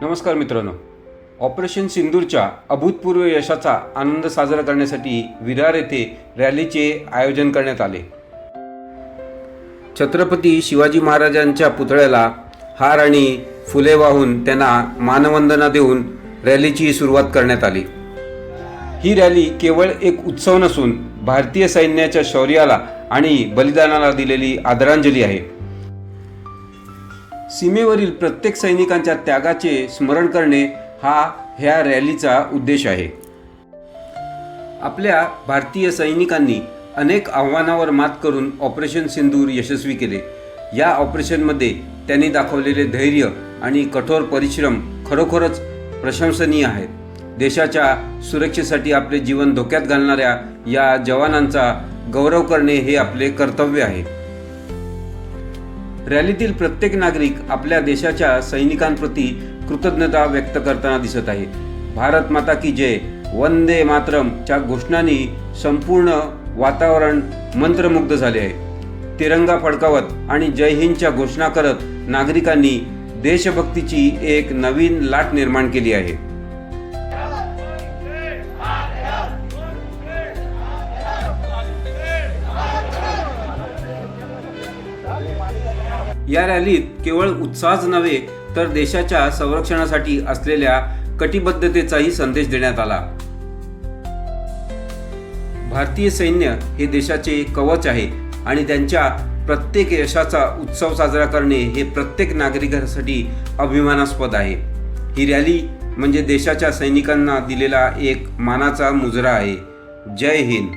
नमस्कार मित्रांनो. ऑपरेशन सिंदूरच्या अभूतपूर्व यशाचा आनंद साजरा करण्यासाठी विरार येथे रॅलीचे आयोजन करण्यात आले. छत्रपती शिवाजी महाराजांच्या पुतळ्याला हार आणि फुले वाहून त्यांना मानवंदना देऊन रॅलीची सुरुवात करण्यात आली. ही रॅली केवळ एक उत्सव नसून भारतीय सैन्याच्या शौर्याला आणि बलिदानाला दिलेली आदरांजली आहे. सीमेवरील प्रत्येक सैनिकांच्या त्यागाचे स्मरण करणे हा ह्या रॅलीचा उद्देश आहे. आपल्या भारतीय सैनिकांनी अनेक आव्हानावर मात करून ऑपरेशन सिंदूर यशस्वी केले. या ऑपरेशनमध्ये त्यांनी दाखवलेले धैर्य आणि कठोर परिश्रम खरोखरच प्रशंसनीय आहेत. देशाच्या सुरक्षेसाठी आपले जीवन धोक्यात घालणाऱ्या या जवानांचा गौरव करणे हे आपले कर्तव्य आहे. रॅलीतील प्रत्येक नागरिक आपल्या देशाच्या सैनिकांप्रती कृतज्ञता व्यक्त करताना दिसत आहे. भारत माता की जय. वंदे मातरमच्या घोषणांनी संपूर्ण वातावरण मंत्रमुग्ध झाले आहे. तिरंगा फडकावत आणि जय हिंदच्या घोषणा करत नागरिकांनी देशभक्तीची एक नवीन लाट निर्माण केली आहे. या रॅलीत केवळ उत्साहच नव्हे तर देशाच्या संरक्षणासाठी असलेल्या कटिबद्धतेचाही संदेश देण्यात आला. भारतीय सैन्य हे देशाचे कवच आहे आणि त्यांच्या प्रत्येक यशाचा उत्सव साजरा करणे हे प्रत्येक नागरिकासाठी अभिमानास्पद आहे. ही रॅली म्हणजे देशाच्या सैनिकांना दिलेला एक मानाचा मुजरा आहे. जय हिंद.